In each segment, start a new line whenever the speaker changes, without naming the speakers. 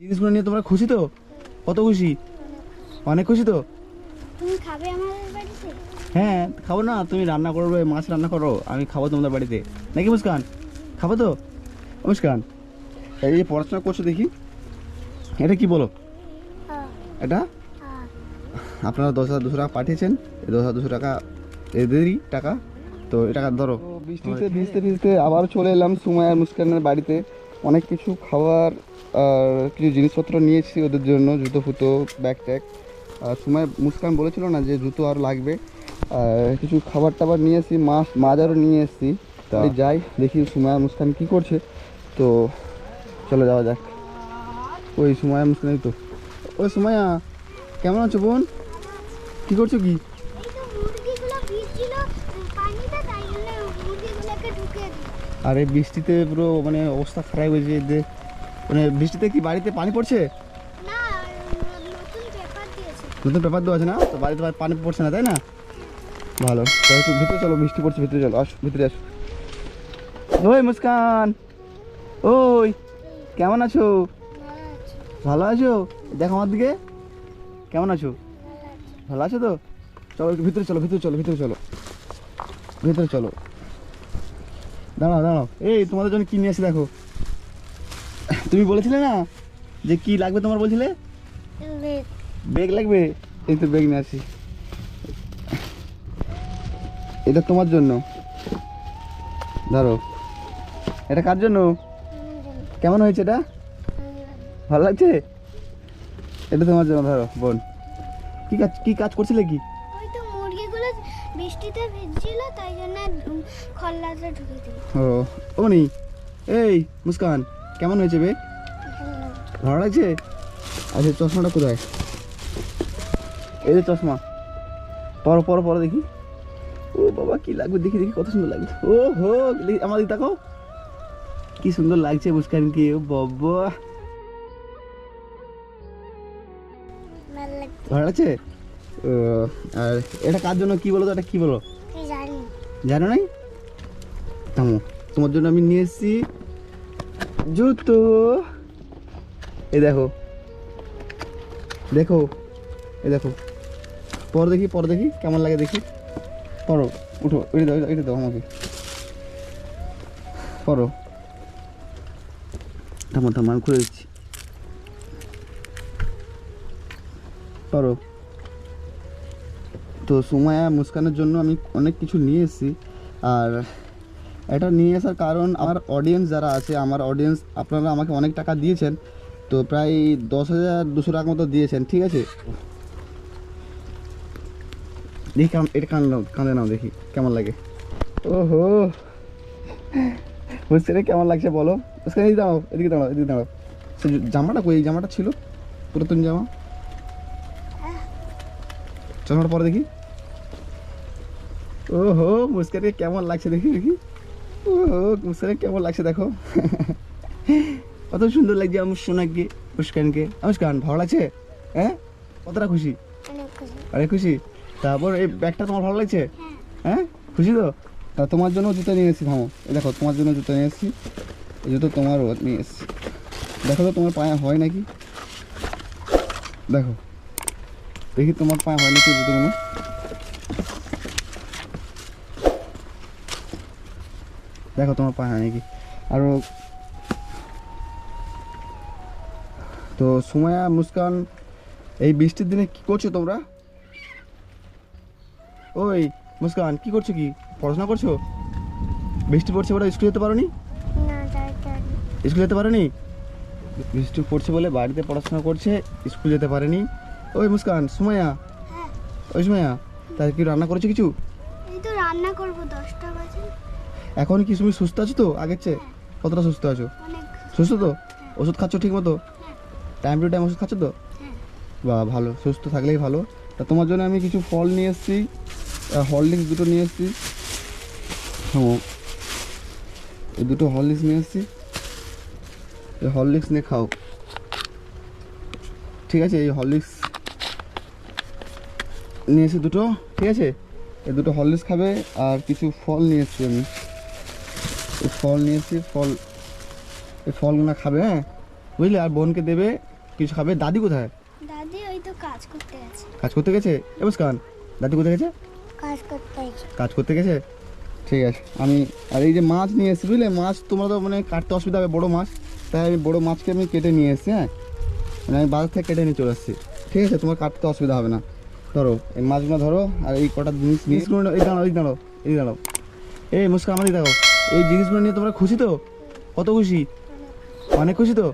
জিনিসগুলো নিয়ে তোমরা খুশি তো? কত খুশি? অনেক খুশি তো?
তুমি খাবে আমাদের বাড়িতে?
হ্যাঁ খাব না তুমি রান্না করবে মাছ রান্না করো আমি খাব তোমাদের বাড়িতে। নাকি মুস্কান? খাব তো? মুস্কান এই যে পড়াশোনা করছ দেখি এটা কি বলো? এটা?
হ্যাঁ
আপনারা দশ হাজার দুশো টাকা পাঠিয়েছেন এই দশ হাজার দুশো টাকা এদেরই টাকা তো এটা ধরো। বৃষ্টিতে ভিজতে ভিজতে আবার চলে এলাম সুমায় আর মুস্কানের বাড়িতে। অনেক কিছু খাবার আর কিছু জিনিসপত্র নিয়েছি ওদের জন্য জুতো ফুতো ব্যাগ ট্যাগ। আর সুমায় মুস্কান বলেছিল না যে জুতো আর লাগবে। আর কিছু খাবার টাবার নিয়ে এসেছি মাছ মাজারও নিয়ে এসেছি। তাই যাই দেখি সুমায় মুস্কান কী করছে। তো চলে যাওয়া যাক। ওই সুমায়া মুস্কান তো। ওই সুমায়া কেমন আছো বোন? কি করছ কি?
পানিতে তাই জন্য মুরগিগুলোকে ঢুকিয়ে দিই
আরে বৃষ্টিতে পুরো মানে অবস্থা খারাপ হয়েছে এদের মানে বৃষ্টিতে কি বাড়িতে পানি পড়ছে?
নতুন পেপার
দেওয়া আছে না? তো বাড়িতে পানি পড়ছে না তাই না? ভালো। একটু ভিতরে চলো বৃষ্টি পড়ছে ভিতরে চলো। আস ভিতরে আসো। ওই মুস্কান। ওই কেমন আছো? ভালো আছো? দেখো আমার দিকে। কেমন আছো? ভালো আছো তো? চলো একটু ভিতরে চলো ভিতরে চলো ভিতরে চলো। ভিতরে চলো। দাঁড়াও দাঁড়াও। এই তোমাদের জন্য কি নিয়ে আসি দেখো। তুমি বলেছিলে না যে কি লাগবে তোমার বলছিলে? বেগ লাগবে? এই তো বেগ নিয়ে আসি। এটা তোমার জন্য। ধরো। এটা কার জন্য? কেমন হয়েছে এটা? ভালো লাগছে? এটা তোমার জন্য ধরো বোন। কি কাজ কি কাজ করছিলে কি?
বৃষ্টিতে ভিজছিল তাই জন্য খল্লাতে ঢুকে দিই।
ও ওনি এই মুস্কান কেমন হয়েছে বেগ ভালো লাগছে? আচ্ছা চশমাটা কোথায়? এই যে চশমা। পরো পরো পরো দেখি। ও বাবা কি লাগবে? দেখি দেখি কত সুন্দর লাগবে ও হো আমার দিকে তাকাও। কি সুন্দর লাগছে মুস্কানকে ও বাবা।
ভালো লাগছে।
লাগছে? আর এটা কার জন্য কি বলো তো এটা কি বলো?
জানো।
নাই? থামো। তোমার জন্য আমি নিয়ে এসেছি জুতো। এই দেখো। দেখো। এই দেখো। পর দেখি পর দেখি কেমন লাগে দেখি? পড়ো উঠো এটা দাও এটা দাও আমাকে। পড়ো থামো থামো আমি খুলে দিচ্ছি। পড়ো তো সুমায়া মুস্কানের জন্য আমি অনেক কিছু নিয়ে এসেছি। আর এটা নিয়ে আসার কারণ আমার অডিয়েন্স যারা আছে, আমার অডিয়েন্স আপনারা আমাকে অনেক টাকা দিয়েছেন, তো প্রায় দশ হাজার দুশো টাকা মতো দিয়েছেন, ঠিক আছে? দেখি এটা কান কাঁদে নাও দেখি, কেমন লাগে? ওহো! বুঝতে রে কেমন লাগছে বলো? বুঝতে এদিকে দাঁড়াও এদিকে দাঁড়াও এদিকে দাঁড়াও। জামাটা কই, এই জামাটা ছিল? পুরাতন জামা? চশমাটা পরে দেখি। ওহো মুস্কানকে কেমন লাগছে দেখি দেখি। ওহো মুস্কানকে কেমন লাগছে দেখো। কত সুন্দর লাগছে আমার সোনাকে মুস্কানকে। মুস্কান ভালো লাগছে? হ্যাঁ? কতটা খুশি?
অনেক খুশি।
আরে খুশি? তারপর এই ব্যাগটা তোমার ভালো লাগছে? হ্যাঁ। খুশি তো? তা তোমার জন্য জুতো নিয়ে এসেছি এই দেখো তোমার জন্য জুতো নিয়ে এসেছি। এই জুতো তোমারও নিয়ে এসেছি। দেখো তো তোমার পায়ে হয় নাকি? দেখো। দেখি তোমার পায়ে হয় নাকি জুতোগুলো? দেখো তোমার পায়ে নাকি আরও তো সুমায়া মুস্কান এই বৃষ্টির দিনে কি করছ তোমরা? ওই মুস্কান কি করছ কি? পড়াশোনা করছ? বৃষ্টি পড়ছে বলে স্কুল যেতে পারো নি
না যাই যাই
স্কুল যেতে পারেনি? বৃষ্টি পড়ছে বলে বাড়িতে পড়াশোনা করছে স্কুল যেতে পারেনি। ওই মুস্কান সুমায়া
হ্যাঁ।
ওই সুমায়া তাই কি রান্না করেছ কিছু?
এই তো রান্না করব দশটা বাজে।
এখন কি তুমি সুস্থ আছো তো? আগের চেয়ে কতটা সুস্থ আছো? সুস্থ তো? ওষুধ খাচ্ছ ঠিক মতো টাইম টু টাইম ওষুধ খাচ্ছ তো?
হ্যাঁ।
বা ভালো সুস্থ থাকলেই ভালো। তা তোমার জন্য আমি কিছু ফল নিয়ে এসেছি হরলিক্স দুটো নিয়ে এসেছি। হ্যাঁ। এই দুটো হরলিক্স নিয়ে এসেছি। এই হরলিক্স নিয়ে খাও। ঠিক আছে এই হরলিক্স নিয়ে এসে দুটো। ঠিক আছে? এই দুটো হরলিক্স খাবে আর কিছু ফল নিয়ে এসেছি আমি। এই ফল নিয়ে এসেছি ফল এই ফলগুলো খাবে হ্যাঁ? বুঝলে? আর বোনকে দেবে কিছু খাবে। দাদি কোথায়?
দাদি ওই তো কাজ করতে গেছে।
কাজ করতে গেছে? এ মুস্কান দাদি কোথায় গেছে?
কাজ করতে গেছে।
কাজ করতে গেছে? ঠিক আছে আমি আর এই যে মাছ নিয়ে এসেছি বুঝলে? মাছ তোমরা তো মানে কাটতে অসুবিধা হবে বড়ো মাছ। তাই আমি বড়ো মাছকে আমি কেটে নিয়ে এসেছি হ্যাঁ? মানে আমি বাজার থেকে কেটে নিয়ে চলে এসেছি ঠিক আছে তোমার কাটতে অসুবিধা হবে না। ধরো এই মাছগুলো ধরো আর এই কটা জিনিস জিনিসগুলো এই দাঁড়াও এই দাঁড়াও এই দাঁড়াও এই মুস্কান আমাদের দেখো এই জিনিসগুলো নিয়ে তোমরা খুশি তো? কত খুশি? অনেক খুশি তো?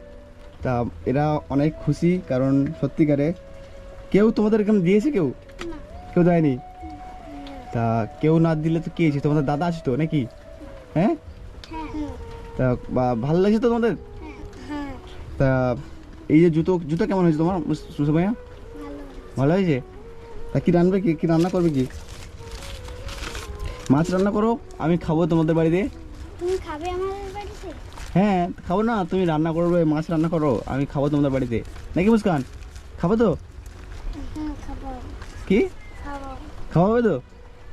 তা এরা অনেক খুশি কারণ সত্যিকারে কেউ তোমাদের এখানে দিয়েছে কেউ? কেউ দেয়নি? তা কেউ না দিলে তো কে আছে তোমাদের দাদা আছে তো নাকি? হ্যাঁ?
হ্যাঁ।
তা বা- ভালো লাগছে তো তোমাদের?
হ্যাঁ।
তা এই যে জুতো জুতো কেমন হয়েছে তোমার সুসু ভাইয়া?
ভালো
ভালো হয়েছে? তা কি রান্নাবে কি কি রান্না করবে কি? মাছ রান্না করো আমি খাব তোমাদের বাড়িতে।
তুমি খাবে আমাদের বাড়িতে?
হ্যাঁ খাব না তুমি রান্না করবে মাছ রান্না করো আমি খাব তোমাদের বাড়িতে। নাকি মুস্কান? খাব তো? কি? খাওয়াবে তো?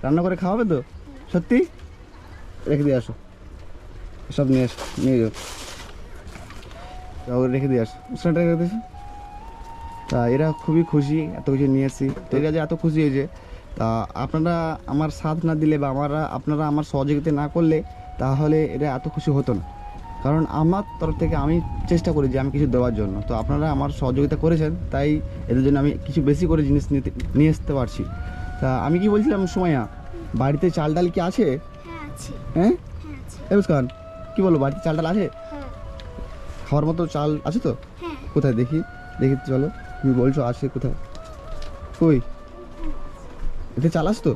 রান্না করে খাওয়াবে তো? সত্যি? রেখে দিয়ে আসো। সব নিয়ে আসো নিয়ে যাও। রেখে দিয়ে আসো। মুসলানটা রেখে দিয়েছ। তা এরা খুবই খুশি এত কিছু নিয়ে এসেছি। তো এরা যে এত খুশি হয়েছে তা আপনারা আমার সাথ না দিলে বা আমরা আপনারা আমার সহযোগিতা না করলে তাহলে এটা এত খুশি হতো না। কারণ আমার তরফ থেকে আমি চেষ্টা করি যে আমি কিছু দেওয়ার জন্য। তো আপনারা আমার সহযোগিতা করেছেন তাই এদের জন্য আমি কিছু বেশি করে জিনিস নিতে নিয়ে আসতে পারছি। তা আমি কি বলছিলাম সময়া বাড়িতে চাল ডাল কি আছে?
হ্যাঁ
হ্যাঁ?
হ্যাঁ আছে।
কি বলো বাড়িতে চাল ডাল আছে?
হ্যাঁ।
খাওয়ার মতো চাল আছে তো? কোথায় দেখি? দেখি চলো। তুমি বলছো আছে কোথায়? কই? এতে চাল আছে তো?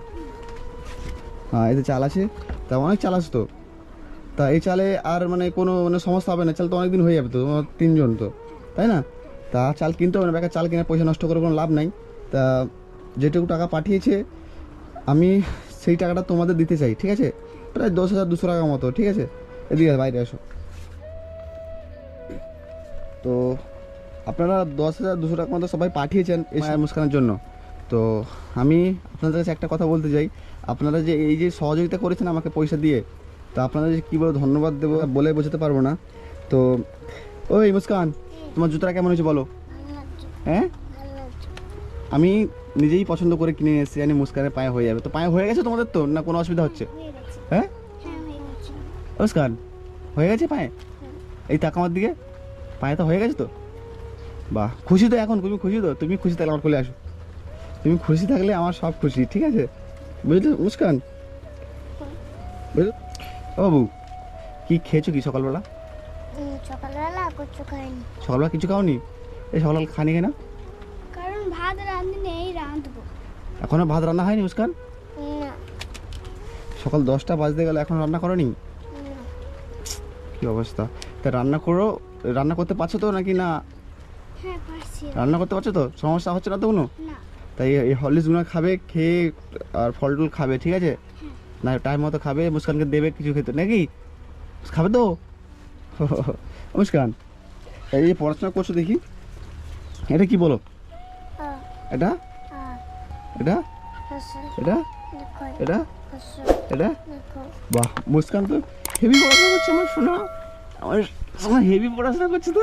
হ্যাঁ এতে চাল আছে। তা অনেক চাল তো? তা এই চালে আর মানে কোনো মানে সমস্যা হবে না চাল তো অনেক দিন হয়ে যাবে তো তিনজন তো তাই না? তা চাল কিনতে হবে না বেকার চাল কিনে পয়সা নষ্ট করে কোনো লাভ নাই। তা যেটুকু টাকা পাঠিয়েছে আমি সেই টাকাটা তোমাদের দিতে চাই ঠিক আছে? প্রায় দশ হাজার দুশো টাকা মতো ঠিক আছে? এদিকে বাইরে আসো। তো আপনারা দশ হাজার দুশো টাকা মতো সবাই পাঠিয়েছেন এই মায়ের মুস্কানের জন্য। তো আমি আপনাদের কাছে একটা কথা বলতে চাই। আপনারা যে এই যে সহযোগিতা করেছেন আমাকে পয়সা দিয়ে, তো আপনারা যে কী বলে ধন্যবাদ দেবো বলে বোঝাতে পারব না। তো, ওই মুস্কান, তোমার জুতোটা কেমন হয়েছে বলো? হ্যাঁ? আমি নিজেই পছন্দ করে কিনে এসেছি, জানি মুস্কানের পায়ে হয়ে যাবে। তো পায়ে হয়ে গেছে তোমাদের তো, না কোনো অসুবিধা হচ্ছে?
হ্যাঁ?
মুস্কান, হয়ে গেছে পায়ে? এই তাক আমার দিকে। পায়ে তো হয়ে গেছে তো? বাহ, খুশি তো এখন, তুমি খুশি তো? তুমি খুশি তাহলে আমার কোলে আসো। তুমি খুশি থাকলে আমার সব খুশি ঠিক আছে? বুঝলে মুস্কান? বুঝলো? বাবু কি খেয়েছো কি সকালবেলা?
সকালবেলা কিছু খাইনি।
সকালবেলা কিছু খাওনি? এই সকালবেলা খানি কেন?
কারণ ভাত রাঁধি নেই রাঁধবো।
এখনও ভাত রান্না হয়নি মুস্কান?
না।
সকাল দশটা বাজতে গেলে এখন রান্না করনি? কি অবস্থা? তা রান্না করো রান্না করতে পারছ তো নাকি না?
হ্যাঁ পারছি।
রান্না করতে পারছ তো? সমস্যা হচ্ছে না তো কোনো?
না।
তাই এই হরলিক্সগুলো খাবে খেয়ে আর ফল টুল খাবে ঠিক আছে? না টাইম মতো খাবে মুস্কানকে দেবে কিছু খেতে নাকি? খাবে তো? মুস্কান এই যে পড়াশোনা করছ দেখি এটা কি বলো? এটা? এটা? এটা? এটা? এটা? বাহ মুস্কান তো হেভি পড়াশোনা করছে আমার শোনা। আমার শোনা হেভি পড়াশোনা করছে তো।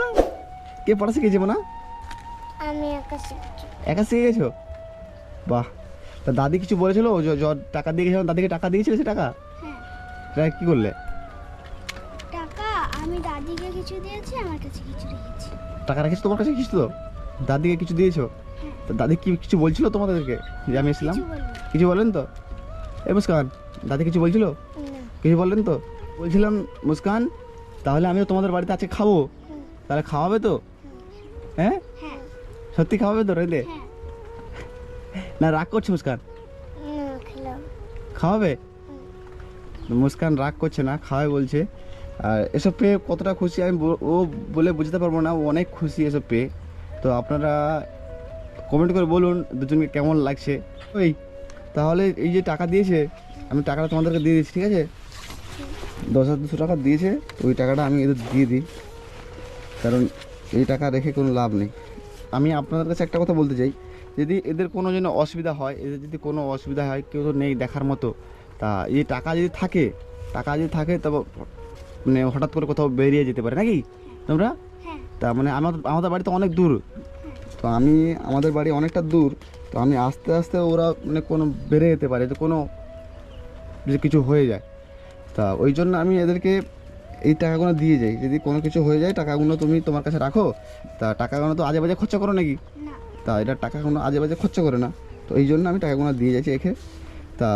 কে পড়া শিখেছে না
আমি একা শিখছি।
একা শিখে গেছো? বাহ। তা দাদি কিছু বলেছিল? য টাকা দিয়ে গেছিলাম দাদিকে টাকা দিয়েছিল সে টাকা?
হ্যাঁ।
কি করলে?
টাকা আমি দাদিকে কিছু দিয়েছি আমার কাছে কিছু রেখেছি।
টাকা রেখেছো তোমার কাছে কিছু তো? দাদিকে কিছু দিয়েছ?
হ্যাঁ।
তা দাদি কি কিছু বলছিল তোমাদেরকে যে আমি এসেছিলাম?
কিছু
বলেন। তো। এ মুস্কান দাদি কিছু বলছিল? কিছু বললেন তো। বলছিলাম মুস্কান তাহলে আমিও তোমাদের বাড়িতে আজকে খাব। তাহলে খাওয়াবে তো? হ্যাঁ।
হ্যাঁ?
সত্যি খাওয়াবে তো রেঁধে
হ্যাঁ।
না, রাগ করছে মুস্কান? খাওয়াবে? মুস্কান রাগ করছে না, খাওয়াবে বলছে। আর এসব পেয়ে কতটা খুশি আমি ও বলে বুঝতে পারব না, ও অনেক খুশি এসব পেয়ে। তো আপনারা কমেন্ট করে বলুন, দুজনকে কেমন লাগছে? ওই তাহলে এই যে টাকা দিয়েছে, আমি টাকাটা তোমাদেরকে দিয়ে দিচ্ছি, ঠিক আছে? দশ হাজার দুশো টাকা দিয়েছে, ওই টাকাটা আমি এদের দিয়ে দিই। কারণ এই টাকা রেখে কোনো লাভ নেই। আমি আপনাদের কাছে একটা কথা বলতে চাই যদি এদের কোনো জন্য অসুবিধা হয় এদের যদি কোনো অসুবিধা হয় কেউ তো নেই দেখার মতো তা এই টাকা যদি থাকে টাকা যদি থাকে তবে মানে হঠাৎ করে কোথাও বেরিয়ে যেতে পারে নাকি? তোমরা?
হ্যাঁ।
তা মানে আমাদের আমাদের বাড়ি তো অনেক দূর। তো আমি আমাদের বাড়ি অনেকটা দূর তো আমি আস্তে আস্তে ওরা মানে কোনো বেড়ে যেতে পারে যে কোনো যদি কিছু হয়ে যায়। তা ওই জন্য আমি এদেরকে এই টাকাগুলো দিয়ে যাই। যদি কোনো কিছু হয়ে যায় টাকাগুলো তুমি তোমার কাছে রাখো তা টাকাগুলো তো আজে বাজে খরচা করো নাকি?
না।
তা এটা টাকা কোনো আজে বাজে খরচা করে না। তো এই জন্য আমি টাকাগুলো দিয়ে যাচ্ছি এখে তা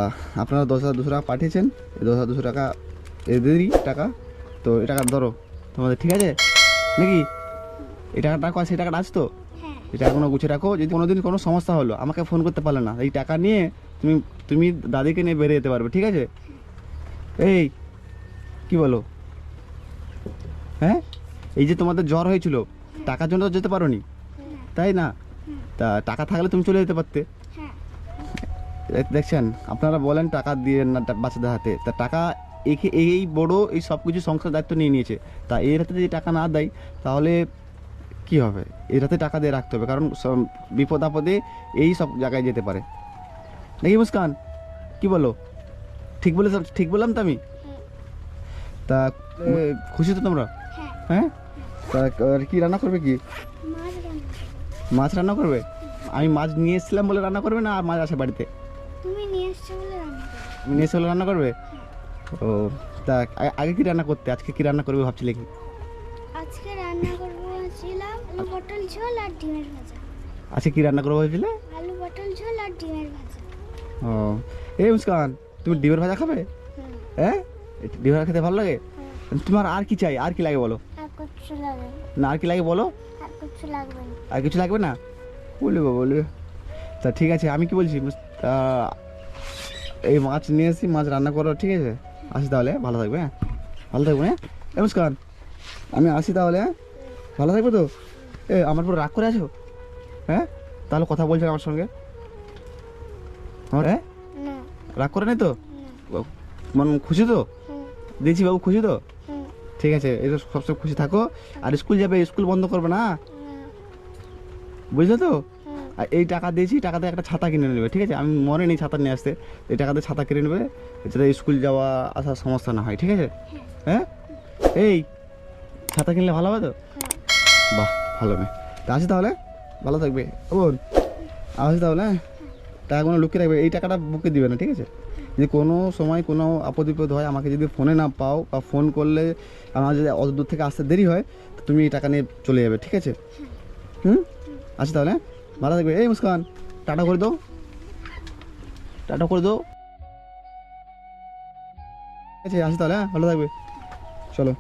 আপনারা দশ হাজার দুশো টাকা পাঠিয়েছেন। এই দশ হাজার দুশো টাকা এদেরই টাকা। তো এই টাকা ধরো। তোমাদের ঠিক আছে? নাকি? এই রাখো আর সেই টাকাটা আছে তো?
হ্যাঁ।
এই টাকাগুলো গুছিয়ে রাখো। যদি কোনোদিন কোনো সমস্যা হলো আমাকে ফোন করতে পারলে না। এই টাকা নিয়ে তুমি তুমি দাদিকে নিয়ে বেরিয়ে যেতে পারবে ঠিক আছে? এই কি বলো? হ্যাঁ? এই যে তোমাদের জ্বর হয়েছিল টাকার জন্য তো যেতে পারো নি। তাই না? তা টাকা থাকলে তুমি চলে যেতে পারতে।
হ্যাঁ।
দেখছেন আপনারা বলেন টাকা দিয়ে না বাচ্চাদের হাতে। তা টাকা একে এই বড় এই সব কিছু সংসার দায়িত্ব নিয়ে নিয়েছে। তা এর হাতে যদি টাকা না দেয় তাহলে কি হবে? এর হাতে টাকা দিয়ে রাখতে হবে কারণ সব- বিপদ আপদে এই সব জায়গায় যেতে পারে। নাকি মুস্কান? কি বলো? ঠিক বলে ঠিক বললাম তো আমি? তা খুশি তো তোমরা?
হ্যাঁ।
হ্যাঁ? তা আর কি রান্না করবে কি।
মাছ রান্না করবে?
আমি মাছ নিয়ে এসেছিলাম বলে রান্না করবে না আর মাছ আসে বাড়িতে?
তুমি নিয়ে এসছো বলে রান্না
নিয়ে এসে বলে রান্না করবে? ও তা আগে কি রান্না করতে? আজকে কি রান্না করবে ভাবছিলে কি?
আজকে রান্না করব ছিলাম আলু পটল ঝোল আর ডিমের ভাজা।
আজকে কি রান্না করব ভাবছিলে?
আলু পটল ঝোল আর ডিমের ভাজা।
ও এই মুস্কান তুমি ডিমের ভাজা খাবে? হ্যাঁ। এই ডিমের খেতে ভালো লাগে? তোমার আর কি চাই? আর কি লাগে বলো।
না
আর কি লাগে বলো?
আর
কিছু লাগবে না? বলবে বলবে তা ঠিক আছে আমি কি বলছি? তা এই মাছ নিয়ে এসি মাছ রান্না করো ঠিক আছে? আসি তাহলে ভালো থাকবে হ্যাঁ? ভালো থাকবে হ্যাঁ? নমস্কার আমি আসি তাহলে হ্যাঁ? ভালো থাকবে তো? এ আমার পুরো রাগ করে আছো? হ্যাঁ? তাহলে কথা বলছো আমার সঙ্গে? আমার হ্যাঁ? রাগ করে নেই তো? মানে খুশি তো? দিয়েছি বাবু খুশি তো? ঠিক আছে এই সবসময় খুশি থাকো। আর স্কুল যাবে স্কুল বন্ধ করবে না?
না,
বুঝলে তো? আর এই টাকা দিয়েছি টাকাতে একটা ছাতা কিনে নেবে ঠিক আছে? আমি মনে নেই ছাতা নিয়ে আসতে। এই টাকাতে ছাতা কিনে নেবে যাতে স্কুল যাওয়া আসার সমস্যা না হয় ঠিক আছে? হ্যাঁ? এই ছাতা কিনলে ভালো হবে তো?
হ্যাঁ।
বাহ ভালো মেয়ে। তা আসি তাহলে? ভালো থাকবে। ও বোন আসি তাহলে হ্যাঁ? টাকাগুলো লুকিয়ে রাখবে এই টাকাটা বুকে দিবে না ঠিক আছে? যদি কোনো সময় কোনো আপদ বিপদ হয়, আমাকে যদি ফোনে না পাও বা ফোন করলে আমার যদি অত দূর থেকে আসতে দেরি হয়, তো তুমি এই টাকা নিয়ে চলে যাবে, ঠিক আছে? হুম? আচ্ছা তাহলে? ভালো থাকবে। এই মুস্কান, টাটা করে দাও। টাটা করে দাও। ঠিক আছে, আসি তাহলে হ্যাঁ ভালো থাকবে। চলো।